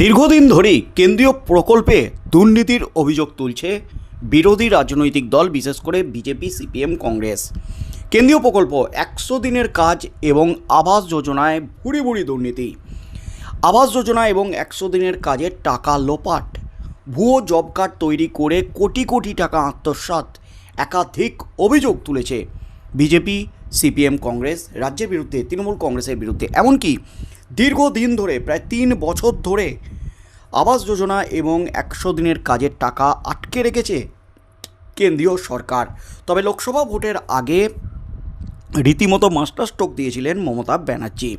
দীর্ঘদিন ধরেই কেন্দ্রীয় প্রকল্পে দুর্নীতির অভিযোগ তুলছে বিরোধী রাজনৈতিক দল, বিশেষ করে বিজেপি, সিপিএম, কংগ্রেস। কেন্দ্রীয় প্রকল্প একশো দিনের কাজ এবং আবাস যোজনায় ভুড়ি ভুড়ি দুর্নীতি। আবাস যোজনা এবং একশো দিনের কাজের টাকা লোপাট। ভুয়ো জব কার্ড তৈরি করে কোটি কোটি টাকা আত্মসাৎ। একাধিক অভিযোগ তুলেছে বিজেপি, সিপিএম, কংগ্রেস, রাজ্যের বিরুদ্ধে, তৃণমূল কংগ্রেসের বিরুদ্ধে। এমনকি দীর্ঘদিন ধরে, প্রায় তিন বছর ধরে আবাস যোজনা এবং একশো দিনের কাজের টাকা আটকে রেখেছে কেন্দ্রীয় সরকার। তবে লোকসভা ভোটের আগে রীতিমতো মাস্টার স্ট্রোক দিয়েছিলেন মমতা ব্যানার্জি।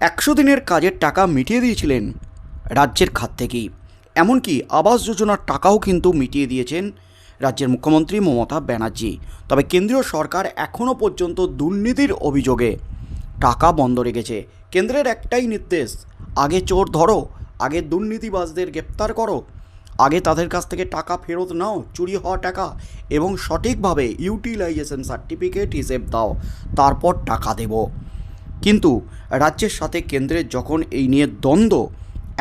একশো দিনের কাজের টাকা মিটিয়ে দিয়েছিলেন রাজ্যের খাত থেকেই। এমনকি আবাস যোজনার টাকাও কিন্তু মিটিয়ে দিয়েছেন রাজ্যের মুখ্যমন্ত্রী মমতা ব্যানার্জি। তবে কেন্দ্রীয় সরকার এখনও পর্যন্ত দুর্নীতির অভিযোগে টাকা বন্ধ রেখেছে। কেন্দ্রের একটাই নির্দেশ, আগে চোর ধরো, আগে দুর্নীতিবাজদের গ্রেপ্তার করো, আগে তাদের কাছ থেকে টাকা ফেরত নাও, চুরি হওয়া টাকা, এবং সঠিকভাবে ইউটিলাইজেশন সার্টিফিকেট হিসেব দাও, তারপর টাকা দেবো। কিন্তু রাজ্যের সাথে কেন্দ্রের যখন এই নিয়ে দ্বন্দ্ব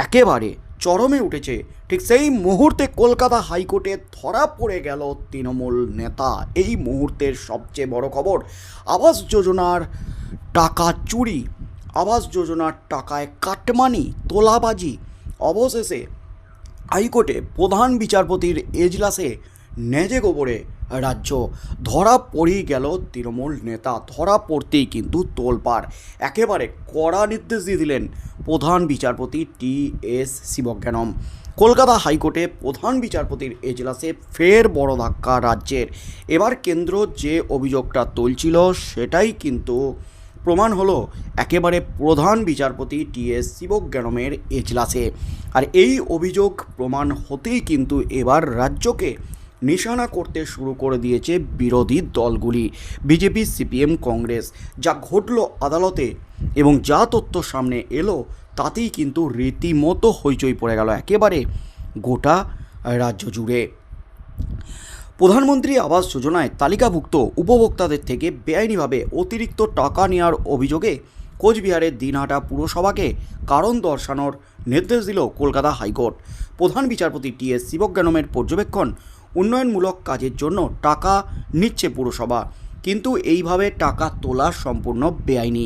একেবারে চরমে উঠেছে, ঠিক সেই মুহূর্তে কলকাতা হাইকোর্টে ধরা পড়ে গেল তৃণমূল নেতা। এই মুহূর্তের সবচেয়ে বড় খবর, আবাস যোজনার টাকা চুরি আবাস যোজনার টাকায় কাটমানি, তোলাবাজি। অবশেষে হাইকোর্টে প্রধান বিচারপতির এজলাসে নেজে গোবরে রাজ্য। ধরা পড়েই গেল তৃণমূল নেতা, ধরা পড়তেই কিন্তু তোলপাড়। একেবারে কড়া নির্দেশ দিয়ে দিলেন প্রধান বিচারপতি টি এস শিবজ্ঞানম। কলকাতা হাইকোর্টে প্রধান বিচারপতির এজলাসে ফের বড় ধাক্কা রাজ্যের। এবার কেন্দ্র যে অভিযোগটা তুলছিল, সেটাই কিন্তু প্রমাণ হলো একেবারে প্রধান বিচারপতি টি এস শিবজ্ঞানমের এজলাসে। আর এই অভিযোগ প্রমাণ হতেই কিন্তু এবার রাজ্যকে নিশানা করতে শুরু করে দিয়েছে বিরোধী দলগুলি, বিজেপি, সিপিএম, কংগ্রেস। যা ঘটল আদালতে এবং যা তথ্য সামনে এলো তাতেই কিন্তু রীতিমতো হইচই পড়ে গেল একেবারে গোটা রাজ্য জুড়ে। প্রধানমন্ত্রী আবাস যোজনায় তালিকাভুক্ত উপভোক্তাদের থেকে বেআইনিভাবে অতিরিক্ত টাকা নেওয়ার অভিযোগে কোচবিহারের দিনহাটা পুরসভাকে কারণ দর্শানোর নির্দেশ দিল কলকাতা হাইকোর্ট। প্রধান বিচারপতি টি এস শিবজ্ঞানমের পর্যবেক্ষণ, উন্নয়নমূলক কাজের জন্য টাকা নিচ্ছে পুরসভা, কিন্তু এইভাবে টাকা তোলা সম্পূর্ণ বেআইনি।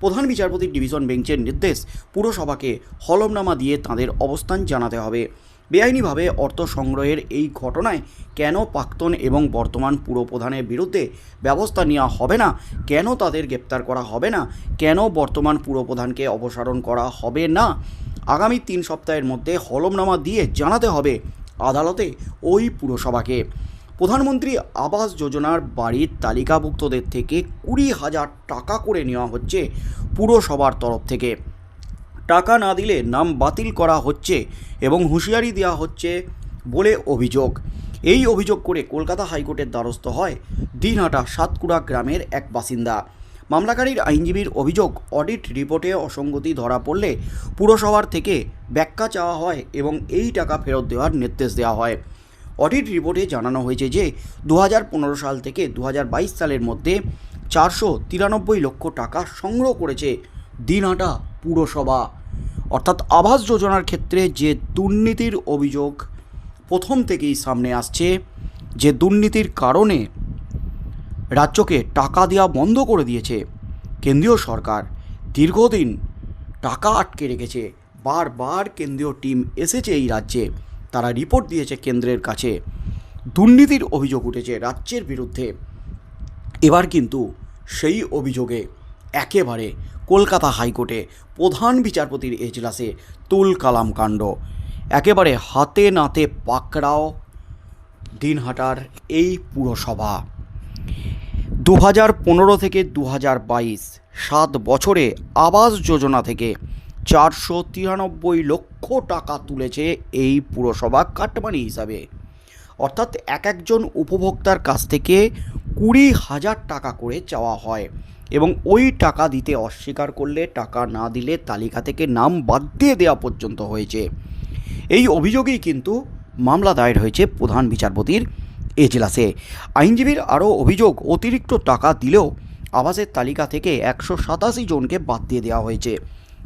প্রধান বিচারপতির ডিভিশন বেঞ্চের নির্দেশ পুরসভাকে হলমনামা দিয়ে তাদের অবস্থান জানাতে হবে। বেআইনিভাবে অর্থ সংগ্রহের এই ঘটনায় কেন প্রাক্তন এবং বর্তমান পুরপ্রধানের বিরুদ্ধে ব্যবস্থা নেওয়া হবে না? কেন তাদের গ্রেপ্তার করা হবে না? কেন বর্তমান পুরপ্রধানকে অপসারণ করা হবে না? আগামী তিন সপ্তাহের মধ্যে হলমনামা দিয়ে জানাতে হবে আদালতে ওই পুরসভাকে। প্রধানমন্ত্রী আবাস যোজনার বাড়ির তালিকাভুক্তদের থেকে কুড়ি হাজার টাকা করে নেওয়া হচ্ছে পুরসভার তরফ থেকে। টাকা না দিলে নাম বাতিল করা হচ্ছে এবং হুঁশিয়ারি দেওয়া হচ্ছে বলে অভিযোগ। এই অভিযোগ করে কলকাতা হাইকোর্টের দ্বারস্থ হয় দিনহাটা সাতকুড়া গ্রামের এক বাসিন্দা। মামলাকারীর আইনজীবীর অভিযোগ, অডিট রিপোর্টে অসঙ্গতি ধরা পড়লে পুরসভার থেকে ব্যাখ্যা চাওয়া হয় এবং এই টাকা ফেরত দেওয়ার নির্দেশ দেওয়া হয়। অডিট রিপোর্টে জানানো হয়েছে যে দু হাজার পনেরো সাল থেকে দু হাজার বাইশ সালের মধ্যে চারশো তিরানব্বই লক্ষ টাকা সংগ্রহ করেছে দিনহাটা পুরসভা। অর্থাৎ আবাস যোজনার ক্ষেত্রে যে দুর্নীতির অভিযোগ প্রথম থেকেই সামনে আসছে, যে দুর্নীতির কারণে রাজ্যকে টাকা দেওয়া বন্ধ করে দিয়েছে কেন্দ্রীয় সরকার। দীর্ঘদিন টাকা আটকে রেখেছে। বারবার কেন্দ্রীয় টিম এসেছে এই রাজ্যে। তারা রিপোর্ট দিয়েছে কেন্দ্রের কাছে। দুর্নীতির অভিযোগ উঠেছে রাজ্যের বিরুদ্ধে। এবার কিন্তু সেই অভিযোগে একেবারে কলকাতা হাইকোর্টে প্রধান বিচারপতির এজলাসে তুল কালাম কাণ্ড। একেবারে হাতে নাতে পাকড়াও দিনহাটার এই পুরসভা। দু হাজার পনেরো থেকে দু হাজার বাইশ, সাত বছরে আবাস যোজনা থেকে চারশো তিরানব্বই লক্ষ টাকা তুলেছে এই পুরসভা কাটমানি হিসাবে। অর্থাৎ এক একজন উপভোক্তার কাছ থেকে কুড়ি হাজার টাকা করে চাওয়া হয়। এবং ওই টাকা দিতে অস্বীকার করলে, টাকা না দিলে তালিকা থেকে নাম বাদ দিয়ে দেওয়া পর্যন্ত হয়েছে। এই অভিযোগেই কিন্তু মামলা দায়ের হয়েছে প্রধান বিচারপতির এজলাসে। আইনজীবীর আরও অভিযোগ, অতিরিক্ত টাকা দিলেও আবাসের তালিকা থেকে একশো সাতাশি জনকে বাদ দিয়ে দেওয়া হয়েছে।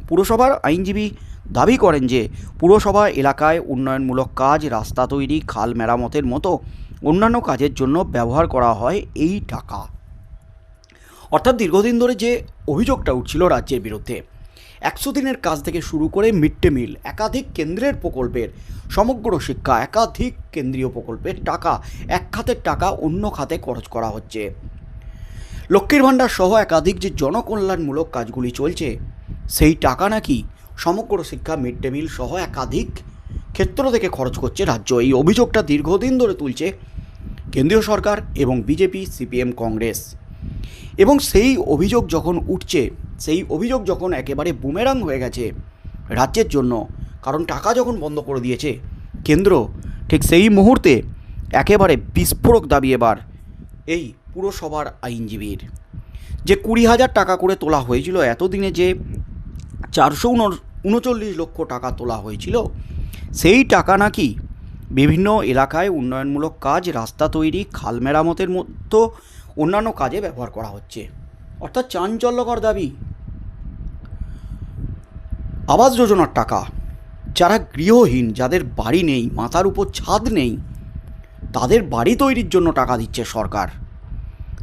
পুরসভার আইনজীবী দাবি করেন যে, পুরসভা এলাকায় উন্নয়নমূলক কাজ, রাস্তা তৈরি, খাল মেরামতের মতো অন্যান্য কাজের জন্য ব্যবহার করা হয় এই টাকা। অর্থাৎ দীর্ঘদিন ধরে যে অভিযোগটা উঠছিল রাজ্যের বিরুদ্ধে। একশো দিনের কাজ থেকে শুরু করে মিড ডে মিল একাধিক কেন্দ্রের প্রকল্পের সমগ্র শিক্ষা, একাধিক কেন্দ্রীয় প্রকল্পের টাকা, এক খাতের টাকা অন্য খাতে খরচ করা হচ্ছে। লক্ষ্মীর ভাণ্ডার সহ একাধিক যে জনকল্যাণমূলক কাজগুলি চলছে, সেই টাকা নাকি সমগ্র শিক্ষা মিড ডে মিল সহ একাধিক ক্ষেত্র থেকে খরচ করছে রাজ্য। এই অভিযোগটা দীর্ঘদিন ধরে তুলছে কেন্দ্রীয় সরকার এবং বিজেপি, সিপিএম, কংগ্রেস। এবং সেই অভিযোগ যখন উঠছে, সেই অভিযোগ যখন একেবারে বুমেরাং হয়ে গেছে রাজ্যের জন্য, কারণ টাকা যখন বন্ধ করে দিয়েছে কেন্দ্র, ঠিক সেই মুহূর্তে একেবারে বিস্ফোরক দাবি এবার এই পুরসভার আইনজীবীর। যে কুড়ি হাজার টাকা করে তোলা হয়েছিল, এতদিনে যে চারশো উনচল্লিশ লক্ষ টাকা তোলা হয়েছিল, সেই টাকা নাকি বিভিন্ন এলাকায় উন্নয়নমূলক কাজ, রাস্তা তৈরি, খাল মেরামতের মতো অন্যান্য কাজে ব্যবহার করা হচ্ছে। অর্থাৎ চাঞ্চল্যকর দাবি। আবাস যোজনার টাকা। যারা গৃহহীন, যাদের বাড়ি নেই, মাথার উপর ছাদ নেই, তাদের বাড়ি তৈরির জন্য টাকা দিচ্ছে সরকার।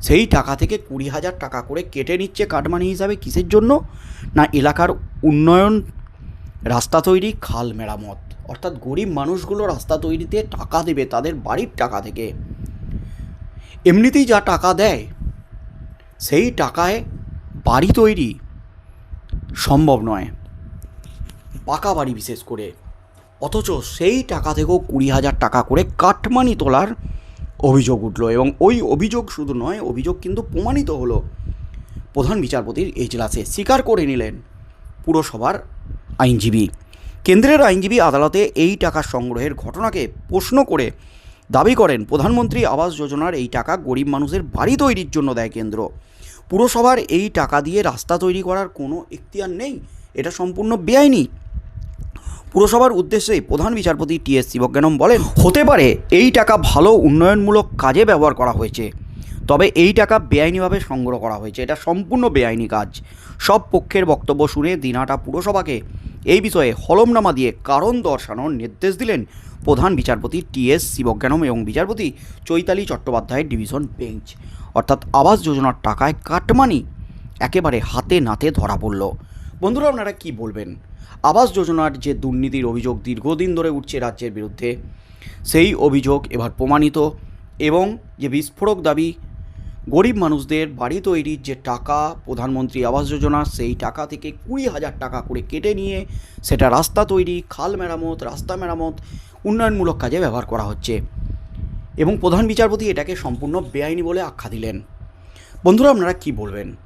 সেই টাকা থেকে কুড়ি হাজার টাকা করে কেটে নিচ্ছে কাটমানি হিসাবে কিসের জন্য? না এলাকার উন্নয়ন, রাস্তা তৈরি, খাল মেরামত? অর্থাৎ গরিব মানুষগুলো রাস্তা তৈরিতে টাকা দেবে, তাদের বাড়ির টাকা থেকে। এমনিতেই যা টাকা দেয়, সেই টাকায় বাড়ি তৈরি সম্ভব নয়। পাকা বাড়ি বিশেষ করে। অথচ সেই টাকা থেকেও কুড়ি হাজার টাকা করে কাটমানি তোলার অভিযোগ উঠল এবং ওই অভিযোগ শুধু নয়, অভিযোগ কিন্তু প্রমাণিত হলো। প্রধান বিচারপতির এজলাসে স্বীকার করে নিলেন পুরসভার আইনজীবী। কেন্দ্রের আইনজীবী আদালতে এই টাকা সংগ্রহের ঘটনাকে প্রশ্ন করে দাবি করেন, প্রধানমন্ত্রী আবাস যোজনার এই টাকা গরিব মানুষের বাড়ি তৈরির জন্য দেয় কেন্দ্র। পুরসভার এই টাকা দিয়ে রাস্তা তৈরি করার কোনো এখতিয়ার নেই, এটা সম্পূর্ণ বেআইনি। পুরসভার উদ্দেশ্যে প্রধান বিচারপতি টি এস শিবজ্ঞানম বলেন, হতে পারে এই টাকা ভালো উন্নয়নমূলক কাজে ব্যবহার করা হয়েছে, তবে এই টাকা বেআইনিভাবে সংগ্রহ করা হয়েছে। এটা সম্পূর্ণ বেআইনি কাজ। সব পক্ষের বক্তব্য শুনে দিনাটা পুরসভাকে এই বিষয়ে হলমনামা দিয়ে কারণ দর্শানোর নির্দেশ দিলেন প্রধান বিচারপতি টি এস শিবজ্ঞানম এবং বিচারপতি চৈতালি চট্টোপাধ্যায়ের ডিভিশন বেঞ্চ। অর্থাৎ আবাস যোজনার টাকায় কাটমানি একেবারে হাতে নাতে ধরা পড়ল। বন্ধুরা, আপনারা কি বলবেন? আবাস যোজনার যে দুর্নীতির অভিযোগ দীর্ঘদিন ধরে উঠছে রাজ্যের বিরুদ্ধে, সেই অভিযোগ এবার প্রমাণিত এবং যে বিস্ফোরক দাবি গরিব মানুষদের বাড়ি তৈরির যে টাকা, প্রধানমন্ত্রী আবাস যোজনা, সেই টাকা থেকে কুড়ি হাজার টাকা করে কেটে নিয়ে সেটা রাস্তা তৈরি, খাল মেরামত, রাস্তা মেরামত, উন্নয়নমূলক কাজে ব্যবহার করা হচ্ছে। এবং প্রধান বিচারপতি এটাকে সম্পূর্ণ বেআইনি বলে আখ্যা দিলেন। বন্ধুরা, আপনারা কি বলবেন?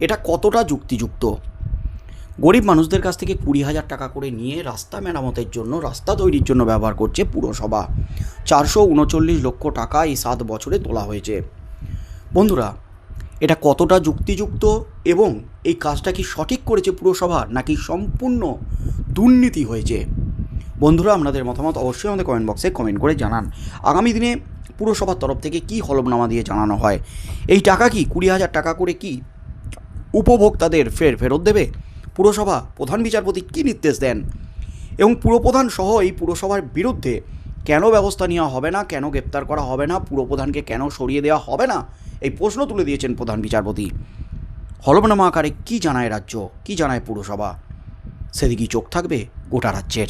এটা কতটা যুক্তিযুক্ত? গরিব মানুষদের কাছ থেকে কুড়ি হাজার টাকা করে নিয়ে রাস্তা মেরামতের জন্য, রাস্তা তৈরির জন্য ব্যবহার করছে পুরসভা। চারশো উনচল্লিশ লক্ষ টাকা এই সাত বছরে তোলা হয়েছে। বন্ধুরা, এটা কতটা যুক্তিযুক্ত এবং এই কাজটা কি সঠিক করেছে পুরসভা নাকি সম্পূর্ণ দুর্নীতি হয়েছে? বন্ধুরা, আপনাদের মতামত অবশ্যই আমাদের কমেন্ট বক্সে কমেন্ট করে জানান। আগামী দিনে পুরসভার তরফ থেকে কি হলফনামা দিয়ে জানানো হয়? এই টাকা কি কুড়ি হাজার টাকা করে কি উপভোক্তাদের ফের ফেরত দেবে? পুরসভা প্রধান বিচারপতি কী নির্দেশ দেন? এবং পুরপ্রধান সহ এই পুরসভার বিরুদ্ধে কেন ব্যবস্থা নেওয়া হবে না? কেন গ্রেপ্তার করা হবে না? পুরপ্রধানকে কেন সরিয়ে দেওয়া হবে না? এই প্রশ্ন তুলে দিয়েছেন প্রধান বিচারপতি। হলফনামা আকারে কী জানায় রাজ্য? কী জানায় পুরসভা? সেদিকেই চোখ থাকবে গোটা রাজ্যের।